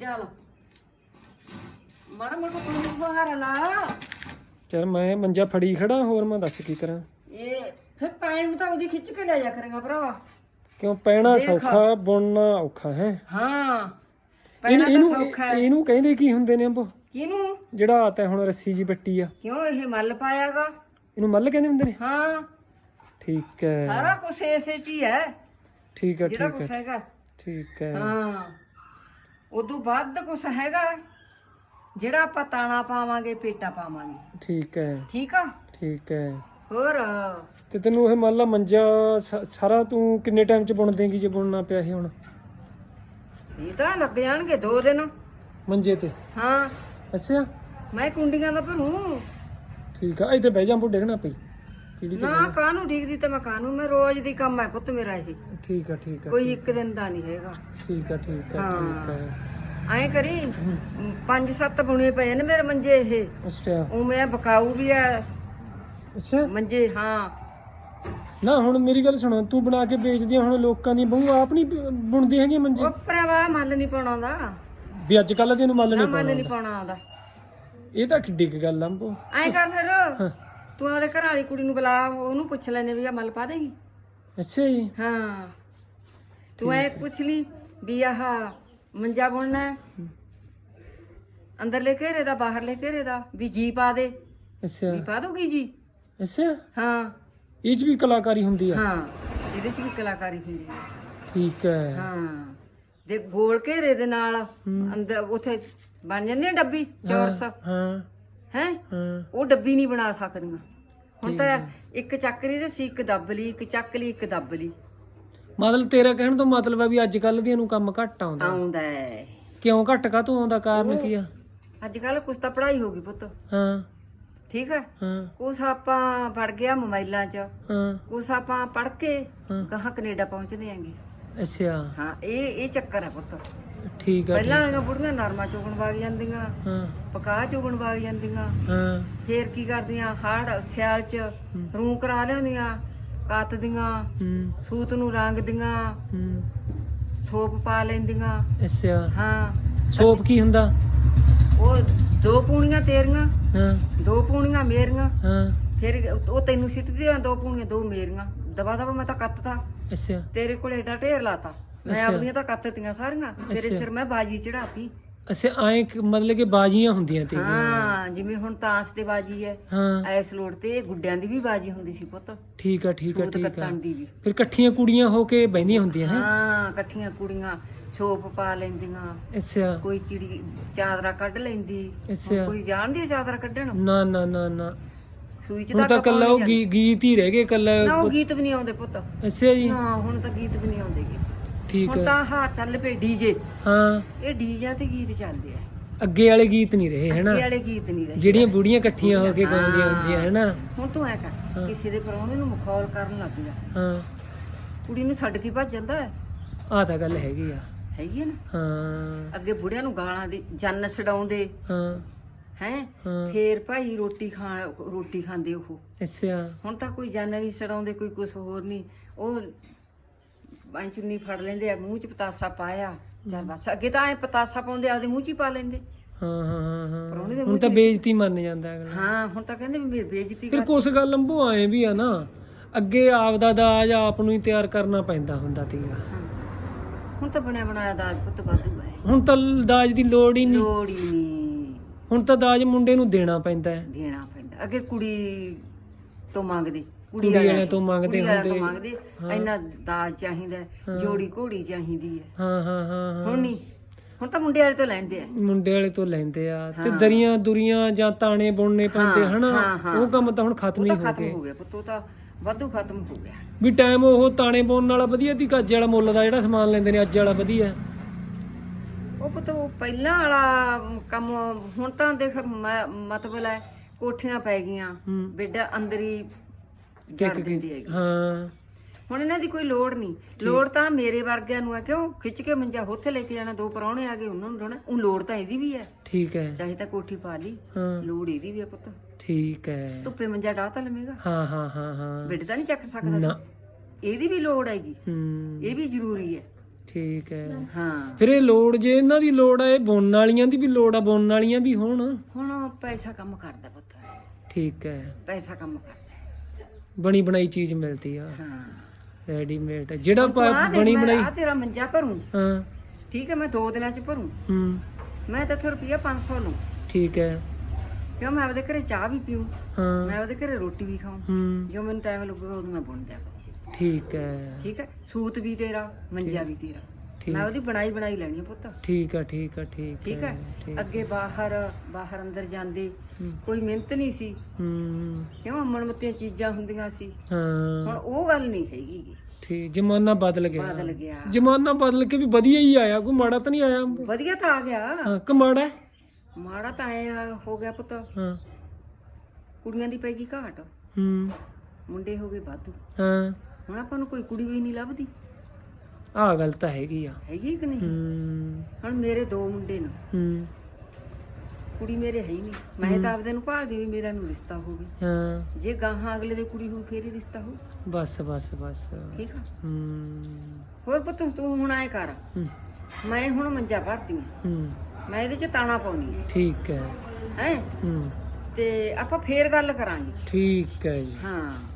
ਚਲ। ਮਾੜਾ ਮੋਟਾ ਤੂੰ ਬਾਹਰ ਲਾ। ਚਲ ਮੈਂ ਮੰਜਾ ਫੜੀ ਖੜਾ ਹੋਰ ਮੈਂ ਦੱਸ ਕੀ ਕਰਾਂ? ਇਹ ਫਿਰ ਪੈਣ ਨੂੰ ਤਾਂ ਉਹਦੀ ਖਿੱਚ ਕੇ ਲੈ ਜਾ ਕਰੇਗਾ ਭਰਾਵਾ। ਕਿਉਂ ਪੈਣਾ ਸੌਖਾ ਬੁਣਨਾ ਔਖਾ ਹੈ। ਹਾਂ। ਇਹਨੂੰ ਪੈਣਾ ਤਾਂ ਇਹਨੂੰ ਸੌਖਾ ਹੈ। ਇਹਨੂੰ ਕਹਿੰਦੇ ਕੀ ਹੁੰਦੇ ਨੇ ਅੰਬੋ? ਕਿਹਨੂੰ? ਜਿਹੜਾ ਆਤਾ ਹੁਣ ਰੱਸੀ ਜੀ ਬੱਟੀ ਆ। ਕਿਉਂ ਇਹ ਮੱਲ ਪਾਇਆਗਾ? ਇਹਨੂੰ ਮੱਲ ਕਹਿੰਦੇ ਹੁੰਦੇ ਨੇ? ਹਾਂ। ਠੀਕ ਹੈ। ਸਾਰਾ ਕੁਝ ਇਸੇ ਚ ਹੀ ਹੈ। ਠੀਕ ਹੈ ਜਿਹੜਾ ਠੀਕ ਕੁਝ ਹੈਗਾ। ਠੀਕ ਹੈ। ਹਾਂ। ਉਦੋਂ ਵੱਧ ਕੁਝ ਹੈਗਾ ਜਿਹੜਾ ਆਪਾਂ ਤਾਣਾ ਪਾਵਾਂਗੇ ਪੇਟਾ ਪਾਵਾਂਗੇ। ਠੀਕ ਹੈ। ਠੀਕ ਆ? ਠੀਕ ਹੈ। ਹੋਰ? ਤੇ ਤੈਨੂੰ ਇਹ ਮੰਨ ਲਾ ਮੰਜਾ ਸ- ਸਾਰਾ ਤੂੰ ਕਿੰਨੇ ਟਾਈਮ ਚ ਬੁਣ ਦੇਂਗੀ ਜੇ ਬੁਣਨਾ ਪਿਆ ਇਹ ਹੁਣ? ਇਹ ਤਾਂ ਲੱਗ ਜਾਣਗੇ ਦੋ ਦਿਨ। ਮੰਜੇ ਤੇ? ਹਾਂ। ਅੱਛਾ। ਮੈਂ ਕੁੰਡੀਆਂ ਦਾ ਭਰੂ। ਠੀਕ ਆ। ਇੱਥੇ ਬਹਿ ਜਾ ਬੁੱਢੇ ਡੇਗਣਾ ਪਈ ਕਿਹੜੀ ਨਾ ਕਾਹਨੂੰ ਡੀਕਦੀ ਤੇ ਮੈਂ ਕਾਹਨੂੰ? ਮੈਂ ਰੋਜ਼ ਦੀ ਕੰਮ ਹੈ ਪੁੱਤ ਮੇਰਾ ਇਹ। ਠੀਕ ਆ ਠੀਕ ਆ ਕੋਈ ਇੱਕ ਦਿਨ ਦਾ ਨਹੀਂ ਹੈਗਾ। ਠੀਕ ਆ ਠੀਕ ਆ ਠੀਕ ਆ। ਐਂ ਕਰੀ ਪੰਜ ਸੱਤ ਬੁਣੇ ਪਏ ਨੇ ਮੇਰੇ ਮੰਜੇ ਇਹ। ਅੱਛਾ। ਉਹ ਮੈਂ ਬਕਾਊ ਵੀ ਆ। ਅੱਛਾ। ਮੰਜੇ ਹਾਂ। ਨਾ ਹੁਣ ਮੇਰੀ ਗੱਲ ਸੁਣੋ ਤੂੰ ਬਣਾ ਕੇ ਵੇਚਦੀ ਆ ਹੁਣ ਲੋਕਾਂ ਦੀ ਬਹੂ ਆਪ ਨਹੀਂ ਬੁਣਦੀ ਹੈਗੀ ਮੰਜੇ। ਉਹ ਭਰਾਵਾ ਮੱਲ ਨਹੀਂ ਪਾਉਣਾ ਦਾ ਵੀ ਅੱਜ ਕੱਲ ਦੇ ਨੂੰ ਮੱਲ ਨਾ ਨਹੀਂ ਮੱਲ ਪਾਉਣਾ ਨਹੀਂ ਪਾਉਣਾ ਆਉਂਦਾ ਇਹ ਤਾਂ ਕਿੱਡੀ ਕੁ ਗੱਲ ਆ ਅੰਬੋ। ਐਂ ਕਰ ਫਿਰ। ਤੂੰ ਉਹਦੇ ਘਰ ਵਾਲੀ ਕੁੜੀ ਨੂੰ ਬੁਲਾ ਉਹਨੂੰ ਪੁੱਛ ਲੈਨੇ ਵੀ ਆ ਮੱਲ ਪਾ ਦੇਗੀ। ਅੱਛਾ ਜੀ। ਹਾਂ। ਤੂੰ ਐ ਪੁੱਛ ਲਈ ਵੀ ਆਹ ਮੰਜਾ ਬੁਣਨਾ ਹੈ। ਅੰਦਰਲੇ ਘੇਰੇ ਦਾ ਬਾਹਰਲੇ ਘੇਰੇ ਦਾ ਵੀ ਜੀ ਪਾ ਦੇ। ਅੱਛਾ। ਵੀ ਪਾ ਦੋਗੀ ਜੀ? ਅੱਛਾ। ਹਾਂ। ਇਹ ਚ ਵੀ ਕਲਾਕਾਰੀ ਹੁੰਦੀ ਆ? ਹਾਂ ਇਹਦੇ ਚ ਵੀ ਕਲਾਕਾਰੀ ਹੁੰਦੀ ਹੈ ਠੀਕ ਹੈ। ਹਾਂ। ਦੇ ਗੋਲ ਘੇਰੇ ਦੇ ਨਾਲ ਅੰਦਰ ਉਥੇ ਬਣ ਜਾਂਦੀ ਹੈ ਡੱਬੀ ਚੌਰਸ। ਹਾਂ। ਹੈ? ਹਾਂ। ਉਹ ਡੱਬੀ ਨਹੀਂ ਬਣਾ ਸਕਦੀਆਂ। ਹੁਣ ਤਾਂ ਇੱਕ ਚੱਕਰੀ ਤੇ ਸੀ ਇੱਕ ਦੱਬ ਲਈ ਇੱਕ ਚੱਕ ਲਈ ਇੱਕ ਦੱਬ ਲਈ। ਮਤਲਬ ਤੇਰਾ ਕਹਿਣ ਤੋਂ ਮਤਲਬ ਆ ਵੀ ਅੱਜ ਕੱਲ ਦੀਆਂ ਨੂੰ ਕੰਮ ਘੱਟ ਆਉਂਦਾ। ਆਉਂਦਾ ਹੈ ਕਿਉਂ ਘੱਟ ਕਾ ਤੂੰ ਆਉਂਦਾ? ਕਾਰਨ ਕੀ ਆ? ਅੱਜ ਕੱਲ ਕੁਛ ਤਾਂ ਪੜ੍ਹਾਈ ਹੋ ਗਈ ਪੁੱਤ। ਹਾਂ। ਠੀਕ ਹੈ ਹਾਂ। ਕੁਛ ਆਪਾਂ ਪੜ ਗਿਆ ਮੋਬਾਈਲਾਂ 'ਚ। ਹਾਂ। ਕੁਛ ਆਪਾਂ ਪੜ ਕੇ ਗਾਹਾਂ ਕੈਨੇਡਾ ਪਹੁੰਚਦੇ ਆਂਗੇ ਅੱਛਾ। ਹਾਂ ਇਹ ਇਹ ਚੱਕਰ ਹੈ ਪੁੱਤ। ਠੀਕ ਆ ਪਹਿਲਾਂ ਵਾਲੀਆਂ ਬੁੜੀਆਂ ਨਰਮਾ ਚੁਗਣ ਵਗ ਜਾਂਦੀਆਂ ਹਾਂ। ਪਕਾ ਚੁਗਣ ਵਗ ਜਾਂਦੀਆਂ। ਹਾਂ। ਫੇਰ ਕੀ ਕਰਦੀਆਂ ਹਾੜ ਸਿਆਲ 'ਚ ਰੂ ਕਰਾ ਲਿਆਉਂਦੀਆਂ ਕੱਤ ਦੀਆਂ ਹੂੰ। ਸੂਤ ਨੂੰ ਰੰਗ ਦੀਆਂ ਹੂੰ। ਸੋਪ ਪਾ ਲੈਂਦੀਆਂ। ਅੱਛਾ। ਹਾਂ। ਸੋਪ ਕੀ ਹੁੰਦਾ? ਉਹ ਦੋ ਪੂਣੀਆਂ ਤੇਰੀਆਂ ਹਾਂ। ਦੋ ਪੂਣੀਆਂ ਮੇਰੀਆਂ ਹਾਂ। ਫਿਰ ਉਹ ਤੈਨੂੰ ਸਿੱਟਦੀਆਂ ਦੋ ਪੂਣੀਆਂ ਦੋ ਮੇਰੀਆਂ। ਦਵਾ ਦਵਾ ਮੈਂ ਤਾਂ ਕੱਤਤਾ ਅੱਛਾ। ਤੇਰੇ ਕੋਲ ਏਡਾ ਢੇਰ ਲਾਤਾ। ਮੈਂ ਆਪਣੀਆਂ ਤਾਂ ਕੱਤਤੀਆਂ ਸਾਰੀਆਂ। ਤੇਰੇ ਸਿਰ ਮੈਂ ਬਾਜੀ ਚੜਾਤੀ ਅੱਛਾ ਐਂ ਮਤਲਬ ਕਿ ਬਾਜੀਆਂ ਹੁੰਦੀਆਂ ਤੇ ਹਾਂ ਜਿਵੇਂ ਹੁਣ ਤਾਂਸ ਤੇ ਬਾਜੀ ਹੈ ਹਾਂ। ਐਸ ਲੋੜ ਤੇ ਗੁੱਡਿਆਂ ਦੀ ਵੀ ਬਾਜੀ ਹੁੰਦੀ ਸੀ ਪੁੱਤ। ਠੀਕ ਆ ਠੀਕ ਆ ਠੀਕ ਆ। ਕੱਤਣ ਦੀ ਵੀ। ਫਿਰ ਇਕੱਠੀਆਂ ਕੁੜੀਆਂ ਹੋ ਕੇ ਬਹਿੰਦੀਆਂ ਹੁੰਦੀਆਂ ਹੈ? ਹਾਂ ਇਕੱਠੀਆਂ ਕੁੜੀਆਂ ਸੋਪ ਪਾ ਲੈਂਦੀਆਂ। ਅੱਛਾ। ਕੋਈ ਚਿੜੀ ਚਾਦਰਾ ਕੱਢ ਲੈਂਦੀ। ਅੱਛਾ। ਕੋਈ ਜਾਣਦੀ ਚਾਦਰਾ ਕੱਢਣ? ਨਾ ਨਾ ਨਾ ਨਾ। ਸੂਈ ਚ ਹੁਣ ਤਾਂ ਕੱਲਾ ਉਹ ਗੀ- ਗੀਤ ਹੀ ਰਹਿ ਗਏ ਕੱਲਾ ਨਾ ਉਹ ਗੀਤ ਵੀ ਨਹੀਂ ਆਉਂਦੇ ਪੁੱਤ। ਅੱਛਾ ਜੀ। ਨਾ ਹੁਣ ਤਾਂ ਗੀਤ ਵੀ ਨਹੀਂ ਆਉਂਦੇ ਗੇ। ਠੀਕ ਹੁਣ ਹੈ ਤਾਂ ਹਾਂ ਚੱਲ ਪਏ ਡੀਜੇ। ਹਾਂ। ਇਹ ਡੀਜਿਆਂ ਤੇ ਗੀਤ ਚੱਲਦੇ ਆ। ਅੱਗੇ ਵਾਲੇ ਗੀਤ ਨਹੀਂ ਰਹੇ ਹੈਨਾ? ਇਹ ਵਾਲੇ ਗੀਤ ਨਹੀਂ ਰਹੇ। ਜਿਹੜੀਆਂ ਬੁੜੀਆਂ ਇਕੱਠੀਆਂ ਹੋ ਕੇ ਗਾਉਂਦੀਆਂ ਹੁੰਦੀਆਂ ਹੈਨਾ? ਹੁਣ ਤੂੰ ਐ ਕਰ ਕਿਸੇ ਦੇ ਪਰੌਣੇ ਨੂੰ ਮਖੌਲ ਕਰਨ ਲੱਗ ਜਾ। ਹਾਂ। ਕੁੜੀ ਨੂੰ ਛੱਡ ਕੇ ਭੱਜ ਜਾਂਦਾ ਹੈ। ਆਹ ਤਾਂ ਗੱਲ ਹੈਗੀ ਆ। ਸਹੀ ਹੈ ਨਾ? ਹਾਂ। ਅੱਗੇ ਬੁੜਿਆਂ ਨੂੰ ਗਾਲਾਂ ਦੇ ਜੰਨ ਛਡਾਉਂਦੇ। ਹਾਂ। ਹੈ? ਹਾਂ। ਫੇਰ ਭਾਈ ਰੋਟੀ ਖਾ ਰੋਟੀ ਖਾਂਦੇ ਉਹ। ਅੱਛਾ। ਹੁਣ ਤਾਂ ਕੋਈ ਜੰਨ ਨਹੀਂ ਛਡਾਉਂਦੇ ਕੋਈ ਕੁਝ ਹੋਰ ਨਹੀਂ। ਉਹ ਬਾਈ ਚੁੰਨੀ ਫੜ ਲੈਂਦੇ ਆ ਮੂੰਹ ਚ ਪਤਾਸਾ ਪਾਇਆ। ਚੱਲ ਬਸ ਅੱਗੇ ਤਾਂ ਐ ਪਤਾਸਾ ਪਾਉਂਦੇ ਆਪਦੇ ਮੂੰਹ ਚ ਹੀ ਪਾ ਲੈਂਦੇ। ਹਾਂ ਹਾਂ ਹੁਣ ਤਾਂ ਬੇਇੱਜ਼ਤੀ ਮੰਨ ਜਾਂਦਾ ਅਗਲਾ। ਹਾਂ ਹੁਣ ਤਾਂ ਕਹਿੰਦੇ ਵੀ ਮੇਰੀ ਬੇਇੱਜ਼ਤੀ ਫਿਰ ਕਰ। ਕੁਛ ਗੱਲ ਲੰਬੋ ਆਏ ਵੀ ਆ ਨਾ ਅੱਗੇ ਆਪ ਦਾ ਦਾਜ ਆਪ ਨੂੰ ਹੀ ਤਿਆਰ ਕਰਨਾ ਪੈਂਦਾ ਹੁੰਦਾ ਸੀਗਾ ਹਾਂ। ਹੁਣ ਤਾਂ ਬਣਿਆ ਬਣਾਇਆ ਦਾਜ ਪੁੱਤ ਵਾਧੂ ਹੈ। ਹੁਣ ਤਾਂ ਦਾਜ ਦੀ ਲੋੜ ਹੀ ਨਹੀਂ। ਲੋੜ ਹੀ ਨਹੀਂ। ਹੁਣ ਤਾਂ ਦਾਜ ਮੁੰਡੇ ਨੂੰ ਦੇਣਾ ਪੈਂਦਾ ਹੈ। ਦੇਣਾ ਪੈਂਦਾ। ਅੱਗੇ ਕੁੜੀ ਤੋਂ ਮੰਗਦੇ ਕੁੜੀ ਵਾਲਿਆਂ ਤੋਂ ਮੰਗਦੇ ਤੋਂ ਮੰਗਦੇ। ਇੰਨਾ ਦਾਜ ਚਾਹੀਦਾ ਜੋੜੀ ਘੋੜੀ ਚਾਹੀਦੀ ਹੈ। ਹਾਂ ਹਾਂ ਹਾਂ ਹੁਣ ਨਹੀਂ। ਹੁਣ ਤਾਂ ਮੁੰਡੇ ਵਾਲੇ ਤੋਂ ਲੈਂਦੇ ਆ। ਮੁੰਡੇ ਵਾਲੇ ਤੋਂ ਲੈਂਦੇ ਆ। ਤੇ ਦਰੀਆਂ ਦੁਰੀਆਂ ਜਾਂ ਤਾਣੇ ਬੁਣਨੇ ਪੈਂਦੇ ਹਨਾ। ਉਹ ਕੰਮ ਤਾਂ ਹੁਣ ਖਤਮ ਹੀ ਹੋ ਖਤਮ ਗਏ। ਹੋ ਗਿਆ ਪੁੱਤ ਉਹ ਤਾਂ ਵਾਧੂ ਖਤਮ ਹੋ ਗਿਆ। ਵੀ ਟਾਈਮ ਉਹ ਤਾਣੇ ਬੁਣਨ ਵਾਲਾ ਵਧੀਆ ਦੀ ਗੱਜ ਵਾਲਾ ਮੁੱਲ ਦਾ ਜਿਹੜਾ ਸਮਾਨ ਲੈਂਦੇ ਨੇ ਅੱਜ ਵਾਲਾ ਵਧੀਆ। ਪੁੱਤ ਉਹ ਪਹਿਲਾਂ ਵਾਲਾ ਕੰਮ ਹੁਣ ਤਾਂ ਦੇਖ ਮ- ਮਤਲਬ ਹੈ ਕੋਠੀਆਂ ਪੈ ਗਈਆਂ ਬੈੱਡ ਅੰਦਰ ਹੀ ਜੜ ਦਿੰਦੀ ਹੈਗੀ। ਹਾਂ। ਹੁਣ ਇਹਨਾਂ ਦੀ ਕੋਈ ਲੋੜ ਨਹੀਂ। ਲੋੜ ਤਾਂ ਮੇਰੇ ਵਰਗਿਆਂ ਨੂੰ ਹੈ ਕਿਉਂ? ਖਿੱਚ ਕੇ ਮੰਜਾ ਉੱਥੇ ਲੈ ਕੇ ਜਾਣਾ ਦੋ ਪਰੌਣੇ ਆ ਗਏ ਉਹਨਾਂ ਨੂੰ ਢੋਣਾ ਉਹ ਲੋੜ ਤਾਂ ਇਹਦੀ ਵੀ ਹੈ। ਠੀਕ ਹੈ। ਚਾਹੇ ਤਾਂ ਕੋਠੀ ਪਾ ਲਈ ਹਾਂ। ਲੋੜ ਇਹਦੀ ਵੀ ਹੈ ਪੁੱਤ। ਠੀਕ ਹੈ। ਧੁੱਪੇ ਮੰਜਾ ਡਾਹ ਤਾਂ ਲਵੇਂਗਾ। ਹਾਂ ਹਾਂ ਹਾਂ ਹਾਂ। ਬੈੱਡ ਤਾਂ ਨਹੀਂ ਚੱਕ ਸਕਦਾ। ਨਾ। ਇਹਦੀ ਵੀ ਲੋੜ ਹੈਗੀ। ਹੂੰ। ਇਹ ਵੀ ਜ਼ਰੂਰੀ ਹੈ। ਠੀਕ ਹੈ। ਹਾਂ। ਫਿਰ ਇਹ ਲੋੜ ਜੇ ਇਹਨਾਂ ਦੀ ਲੋੜ ਆ ਇਹ ਬੁਣਨ ਵਾਲੀਆਂ ਦੀ ਵੀ ਲੋੜ ਆ ਬੁਣਨ ਵਾਲੀਆਂ ਵੀ ਹੋਣ। ਹੁਣ ਪੈਸਾ ਕੰਮ ਕਰਦਾ ਪੁੱਤ। ਠੀਕ ਹੈ। ਪੈਸਾ ਕੰਮ ਕਰਦਾ। ਬਣੀ ਬਣਾਈ ਚੀਜ਼ ਮਿਲਦੀ ਆ। ਹਾਂ। ਰੈਡੀਮੇਡ ਜਿਹੜਾ ਬਣੀ ਬਣਾਈ ਆ ਤੇਰਾ ਮੰਜਾ ਭਰੂ। ਹਾਂ। ਠੀਕ ਹੈ ਮੈਂ ਦੋ ਦਿਨਾਂ ਚ ਭਰੂ। ਹੂੰ। ਮੈਂ ਤਾਂ ਰੁਪਿਆ 500 ਲੂੰ ਠੀਕ ਹੈ। ਕਿਉਂ ਮੈਂ ਆਪਦੇ ਘਰੇ ਚਾਹ ਵੀ ਪੀਉ ਹਾਂ। ਮੈਂ ਆਪਦੇ ਘਰੇ ਰੋਟੀ ਵੀ ਖਾਉਂ ਹੂੰ। ਜੋ ਮੈਨੂੰ ਟਾਈਮ ਲੱਗੂਗਾ ਉਦੋਂ ਮੈਂ ਬੁਣ ਜਾਵਾਂ ਠੀਕ ਹੈ। ਠੀਕ ਹੈ? ਸੂਤ ਵੀ ਤੇਰਾ ਮੰਜਾ ਵੀ ਤੇਰਾ। ਮੈਂ ਉਹਦੀ ਬਣਾਈ ਬਣਾਈ ਲੈਣੀ ਆ ਪੁੱਤ। ਠੀਕ ਆ ਠੀਕ ਆ ਠੀਕ ਠੀਕ ਹੈ? ਅੱਗੇ ਬਾਹਰ ਬਾਹਰ ਅੰਦਰ ਜਾਂਦੇ। ਕੋਈ ਮਿਹਨਤ ਨਹੀਂ ਸੀ। ਹੂੰ। ਕਿਉਂ? ਮਨਮਤੀਆਂ ਚੀਜ਼ਾਂ ਹੁੰਦੀਆਂ ਸੀ। ਹਾਂ। ਹੁਣ ਉਹ ਗੱਲ ਨਹੀਂ ਹੈਗੀ। ਠੀਕ ਜ਼ਮਾਨਾ ਬਦਲ ਗਿਆ। ਬਦਲ ਗਿਆ। ਜ਼ਮਾਨਾ ਬਦਲ ਕੇ ਵੀ ਵਧੀਆ ਹੀ ਆਇਆ। ਕੋਈ ਮਾੜਾ ਤਾਂ ਨਹੀਂ ਆਇਆ? ਵਧੀਆ ਤਾਂ ਆ ਗਿਆ। ਹਾਂ ਕਿ ਮਾੜਾ? ਤਾਂ ਐ ਹੋ ਗਿਆ ਪੁੱਤ। ਹਾਂ। ਕੁੜੀਆਂ ਦੀ ਪੈ ਗਈ ਘਾਟ। ਹੂੰ। ਮੁੰਡੇ ਹੋ ਗਏ ਵਾਧੂ। ਹਾਂ। ਹੁਣ ਆਪਾਂ ਨੂੰ ਕੋਈ ਕੁੜੀ ਵੀ ਨਹੀਂ ਲੱਭਦੀ। ਆ ਗੱਲ ਤਾਂ ਹੈਗੀ ਆ। ਹੈਗੀ ਕਿ ਨਹੀਂ? ਹੂੰ। ਹੁਣ ਮੇਰੇ ਦੋ ਮੁੰਡੇ ਨੇ। ਹੂੰ। ਕੁੜੀ ਮੇਰੇ ਹੈ ਹੀ ਨਹੀਂ। ਮੈਂ ਤਾਂ ਆਪਦੇ ਨੂੰ ਭਾਲਦੀ ਵੀ ਮੇਰਾ ਨੂੰ ਰਿਸ਼ਤਾ ਹੋਵੇ ਹਾਂ। ਜੇ ਗਾਹਾਂ ਅਗਲੇ ਦੇ ਕੁੜੀ ਹੋਊ ਫੇਰ ਹੀ ਰਿਸ਼ਤਾ ਹੋਊ ਬਸ ਬਸ ਬਸ। ਠੀਕ ਆ? ਹੂੰ। ਹੋਰ ਪੁੱਤ ਤੂੰ ਹੁਣ ਆਏ ਕਰ। ਹੂੰ, ਮੈਂ ਹੁਣ ਮੰਜਾ ਭਰਦੀ ਆ। ਹੂੰ। ਮੈਂ ਇਹਦੇ ਚ ਤਾਣਾ ਪਾਉਣੀ ਠੀਕ ਹੈ। ਹੈ? ਹੂੰ। ਤੇ ਆਪਾਂ ਫੇਰ ਗੱਲ ਕਰਾਂਗੇ। ਠੀਕ ਹੈ ਜੀ। ਹਾਂ।